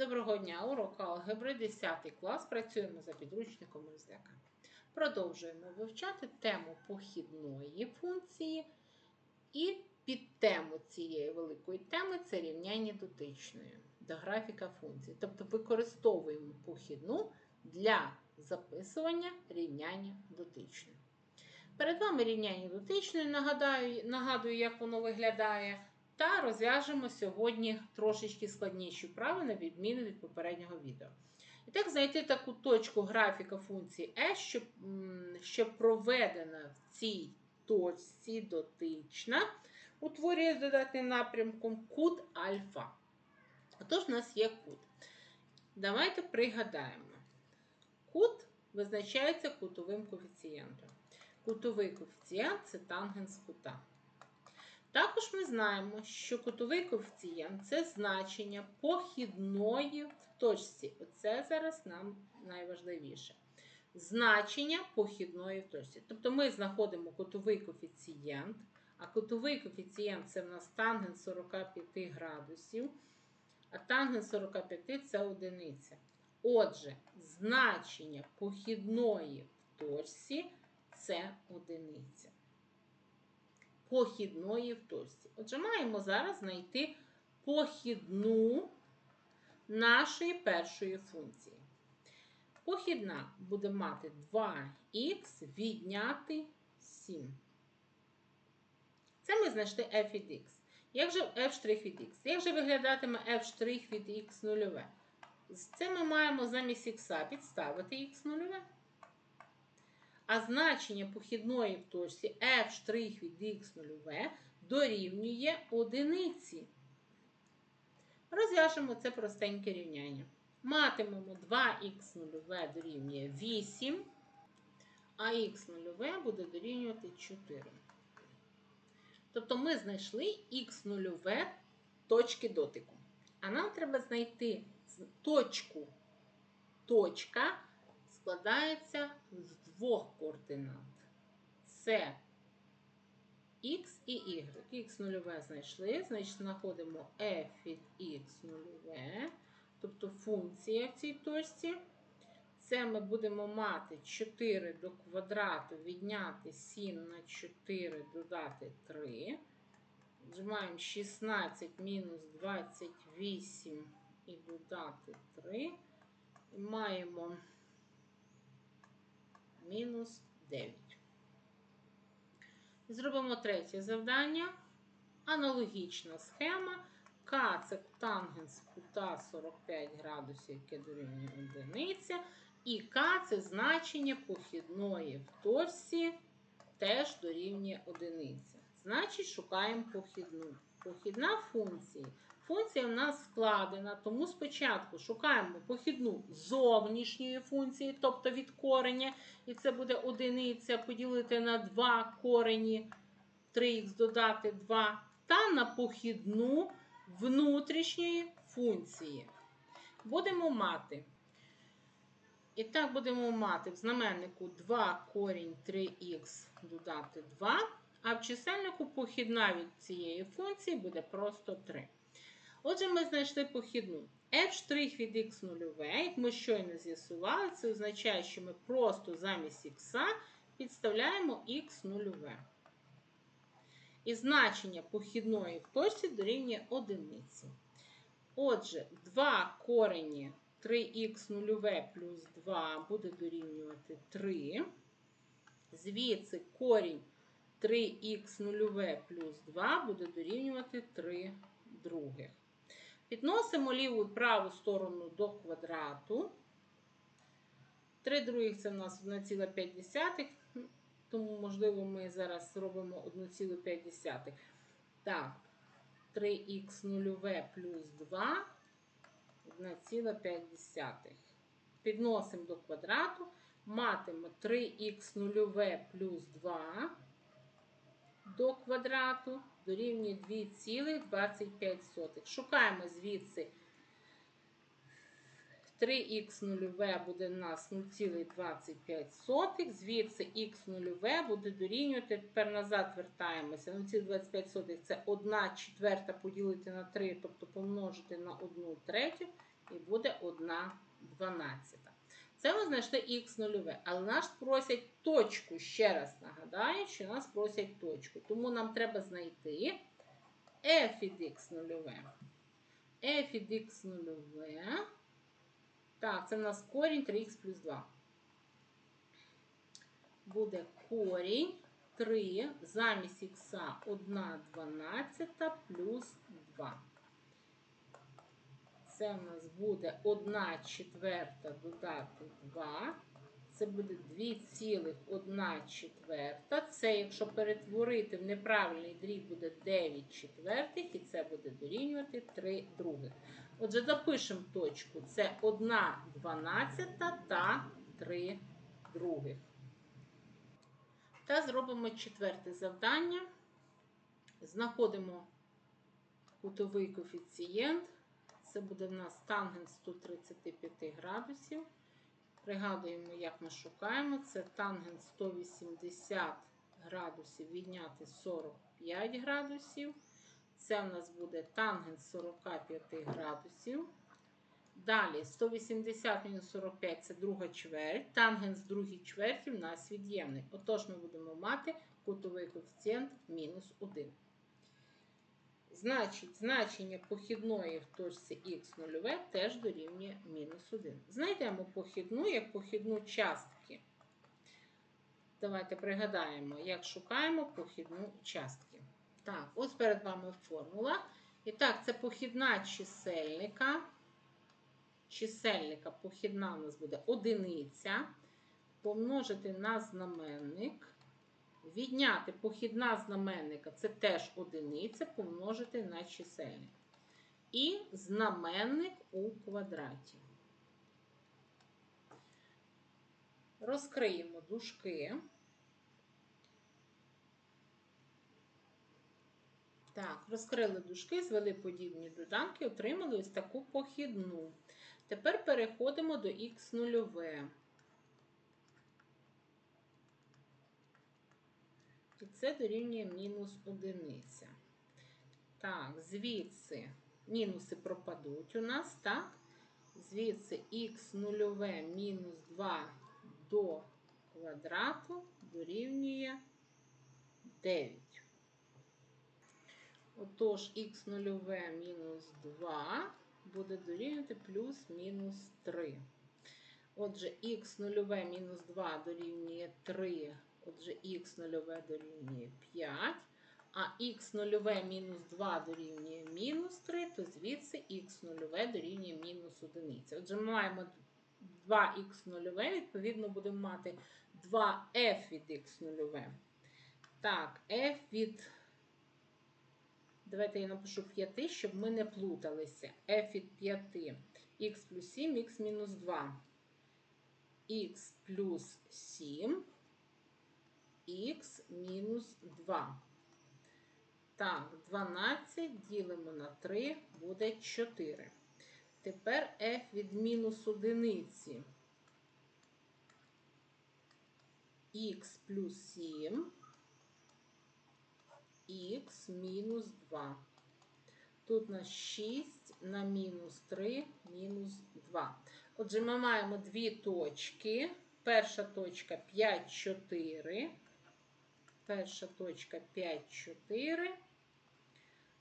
Доброго дня! Урок алгебри 10 клас. Працюємо за підручником Мозяка. Продовжуємо вивчати тему похідної функції і підтему цієї великої теми це рівняння дотичної до графіка функції. Тобто використовуємо похідну для записування рівняння дотичної. Перед вами рівняння дотичної, нагадаю, нагадую, як воно виглядає. Та розв'яжемо сьогодні трошечки складніші вправи, на відміну від попереднього відео. І так, знайти таку точку графіка функції S, що, що проведена в цій точці дотична, утворює додатним напрямком кут альфа. Отож, у нас є кут. Давайте пригадаємо. Кут визначається кутовим коефіцієнтом. Кутовий коефіцієнт це тангенс кута. Також ми знаємо, що кутовий коефіцієнт це значення похідної точці. Оце зараз нам найважливіше. Значення похідної точці. Тобто ми знаходимо кутовий коефіцієнт, а кутовий коефіцієнт це в нас тангенс 45 градусів, а тангенс 45 це одиниця. Отже, значення похідної точці це одиниця похідної в точці. Отже, маємо зараз знайти похідну нашої першої функції. Похідна буде мати 2х відняти 7. Це ми знайшли f від x. Як же f' від x? Як же виглядатиме f' від x нульове? Це ми маємо замість х підставити х нульове а значення похідної в точці f' від x0 дорівнює одиниці. Розв'яжемо це простеньке рівняння. Матимемо 2х0 дорівнює 8, а х0 буде дорівнювати 4. Тобто ми знайшли х0 точки дотику. А нам треба знайти точку точка складається з двох координат. Це Х і Y. Х нульове знайшли, значить знаходимо f від Х нульове, тобто функція в цій точці. Це ми будемо мати 4 до квадрату відняти 7 на 4 додати 3. Маємо 16 мінус 28 і додати 3. І маємо мінус 9. Зробимо третє завдання. Аналогічна схема. К це тангенс кута 45 градусів, яке дорівнює одиниця. І К це значення похідної в точці теж дорівнює одиниця. Значить, шукаємо похідну. Похідна функція Функція в нас складена, тому спочатку шукаємо похідну зовнішньої функції, тобто від кореня, і це буде одиниця поділити на 2 корені 3х додати 2, та на похідну внутрішньої функції. Будемо мати. І так, будемо мати в знаменнику 2 корінь 3х додати 2, а в чисельнику похідна від цієї функції буде просто 3. Отже, ми знайшли похідну. f' від x нульове, як ми щойно з'ясували, це означає, що ми просто замість х підставляємо х нульове. І значення похідної в точці дорівнює одиниці. Отже, 2 корені 3х нульове плюс 2 буде дорівнювати 3. Звідси корінь 3х нульове плюс 2 буде дорівнювати 3 других. Підносимо ліву і праву сторону до квадрату. 3 других це в нас 1,5, тому, можливо, ми зараз зробимо 1,5. Так, 3х нульове плюс 2, 1,5. Підносимо до квадрату, матимо 3х нульове плюс 2 до квадрату дорівнює 2,25. Шукаємо звідси 3х нульове буде у нас 0,25, звідси х нульове буде дорівнювати, тепер назад вертаємося. 0,25 це 1 четверта поділити на 3, тобто помножити на 1 третю, і буде 1 дванадцята. Це ми знайшли х нульове, але нас просять точку. Ще раз нагадаю, що нас просять точку. Тому нам треба знайти f від x нульове. f від x нульове. Так, це в нас корінь 3х плюс 2. Буде корінь 3 замість х 1 дванадцята плюс 2. Це в нас буде 1 четверта додати 2. Це буде 2,1 четверта. Це, якщо перетворити в неправильний дріб, буде 9 четвертих, і це буде дорівнювати 3 других. Отже, запишемо точку. Це 1 дванадцята та 3 других. Та зробимо четверте завдання. Знаходимо кутовий коефіцієнт. Це буде в нас тангенс 135 градусів. Пригадуємо, як ми шукаємо. Це тангенс 180 градусів відняти 45 градусів. Це в нас буде тангенс 45 градусів. Далі 180 мінус 45 це друга чверть. Тангенс другій чверті в нас від'ємний. Отож, ми будемо мати кутовий коефіцієнт мінус 1. Значить, значення похідної в точці х нульове теж дорівнює мінус 1. Знайдемо похідну як похідну частки. Давайте пригадаємо, як шукаємо похідну частки. Так, ось перед вами формула. І так, це похідна чисельника. Чисельника похідна у нас буде одиниця. Помножити на знаменник. Відняти похідна знаменника це теж одиниця, помножити на чисельник. І знаменник у квадраті. Розкриємо дужки. Так, розкрили дужки, звели подібні доданки, отримали ось таку похідну. Тепер переходимо до х нульове. І це дорівнює мінус одиниця. Так, звідси мінуси пропадуть у нас, так? Звідси х нульове мінус 2 до квадрату дорівнює 9. Отож, х нульове мінус 2 буде дорівнювати плюс-мінус 3. Отже, х нульове мінус 2 дорівнює 3. Отже, х нульове дорівнює 5, а х нульове мінус 2 дорівнює мінус 3, то звідси х нульове дорівнює мінус 1. Отже, ми маємо 2х нульове, відповідно, будемо мати 2f від х нульове. Так, f від. Давайте я напишу 5, щоб ми не плуталися. f від 5. х плюс 7, х мінус 2. х плюс 7 х мінус 2. Так, 12 ділимо на 3, буде 4. Тепер f від мінус одиниці. х плюс 7, х мінус 2. Тут у нас 6 на мінус 3, мінус 2. Отже, ми маємо дві точки. Перша точка 5, 4. Перша точка 5, 4.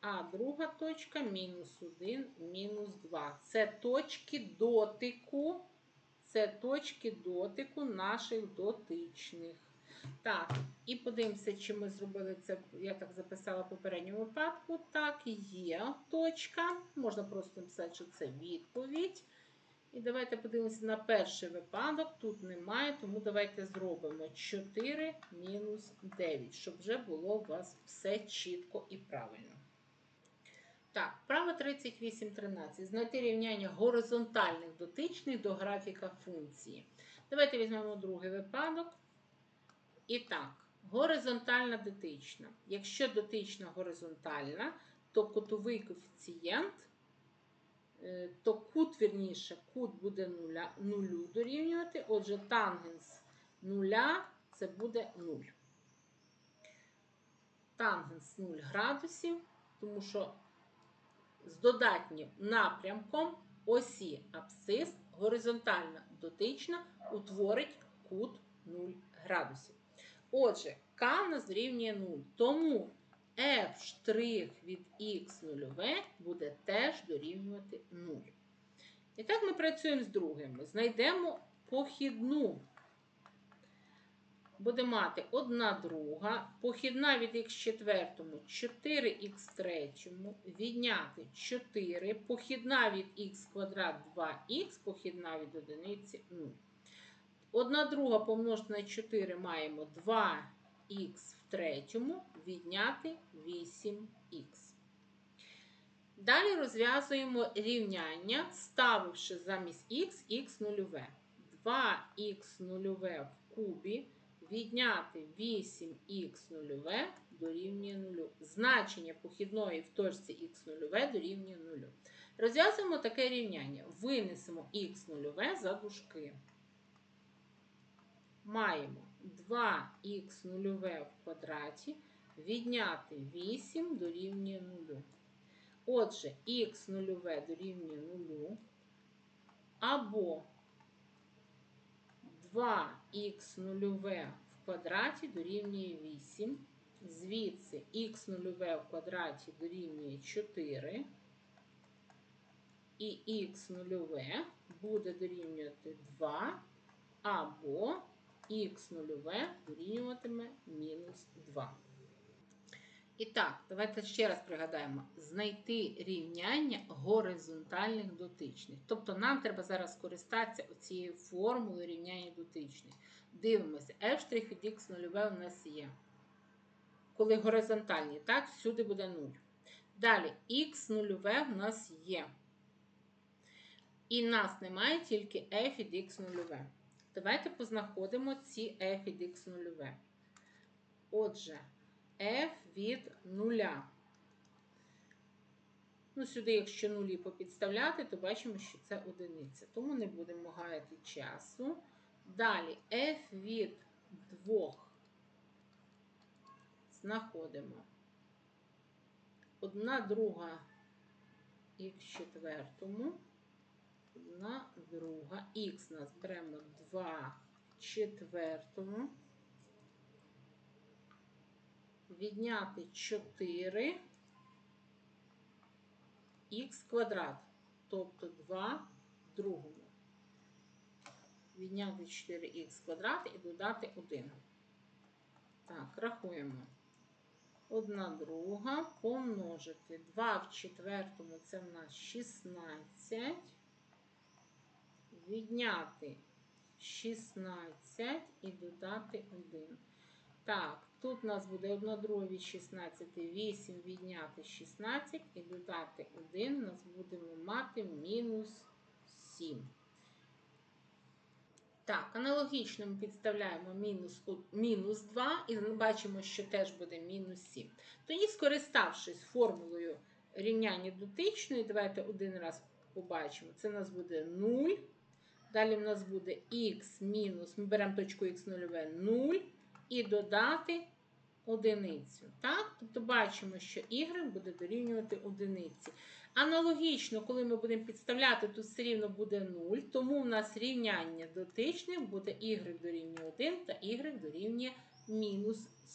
А друга точка мінус 1, мінус 2. Це точки дотику. Це точки дотику наших дотичних. Так, і подивимося, чи ми зробили це, я так записала в попередньому випадку. Так, є точка. Можна просто написати, що це відповідь. І давайте подивимося на перший випадок. Тут немає, тому давайте зробимо 4 мінус 9, щоб вже було у вас все чітко і правильно. Так, право 38.13. Знайти рівняння горизонтальних дотичних до графіка функції. Давайте візьмемо другий випадок. І так, горизонтальна дотична. Якщо дотична горизонтальна, то кутовий коефіцієнт, то кут, вірніше, кут буде нуля, нулю дорівнювати. Отже, тангенс нуля це буде 0. Тангенс 0 градусів, тому що з додатнім напрямком осі абсцис горизонтальна дотична утворить кут 0 градусів. Отже, К в нас дорівнює 0. Тому f' від х нульове буде теж дорівнювати 0. І так ми працюємо з другими. Знайдемо похідну. Буде мати 1 друга, похідна від х четвертому 4х третьому, відняти 4, похідна від х квадрат 2х, похідна від одиниці 0. 1 друга помножити на 4 маємо 2х в третьому, відняти 8х. Далі розв'язуємо рівняння, ставивши замість х х нульове. 2х нульове в кубі відняти 8х нульове дорівнює 0. Значення похідної в точці х нульове дорівнює 0. Розв'язуємо таке рівняння. Винесемо х нульове за дужки. Маємо 2х нульове в квадраті відняти 8 дорівнює 0. Отже, х нульове дорівнює 0 або 2х нульове в квадраті дорівнює 8. Звідси х нульове в квадраті дорівнює 4. І х нульове буде дорівнювати 2 або х нульове дорівнюватиме мінус 2. І так, давайте ще раз пригадаємо: знайти рівняння горизонтальних дотичних. Тобто нам треба зараз скористатися цією формулою рівняння дотичних. Дивимося, f' від х нульове у нас є. Коли горизонтальні, так, всюди буде 0. Далі х нульове в нас є. І нас немає тільки f від х нульове. Давайте познаходимо ці f від х нульове. Отже, f від нуля. Ну, сюди, якщо нулі попідставляти, то бачимо, що це одиниця. Тому не будемо гаяти часу. Далі f від 2 знаходимо. Одна друга х четвертому. Одна друга. Х нас беремо 2 в четвертому відняти 4 х квадрат, тобто 2 в другому. Відняти 4х квадрат і додати 1. Так, рахуємо. 1 друга помножити 2 в четвертому це в нас 16. Відняти 16 і додати 1. Так, тут у нас буде 1 друга від 16, 8 відняти 16 і додати 1, у нас будемо мати мінус 7. Так, аналогічно ми підставляємо мінус, мінус 2 і бачимо, що теж буде мінус 7. Тоді, скориставшись формулою рівняння дотичної, давайте один раз побачимо. Це у нас буде 0. Далі в нас буде х мінус, ми беремо точку х 0, 0 і додати одиницю. Так? Тобто бачимо, що y буде дорівнювати одиниці. Аналогічно, коли ми будемо підставляти, тут все рівно буде 0, тому в нас рівняння дотичних буде y дорівнює 1 та y дорівнює мінус 7.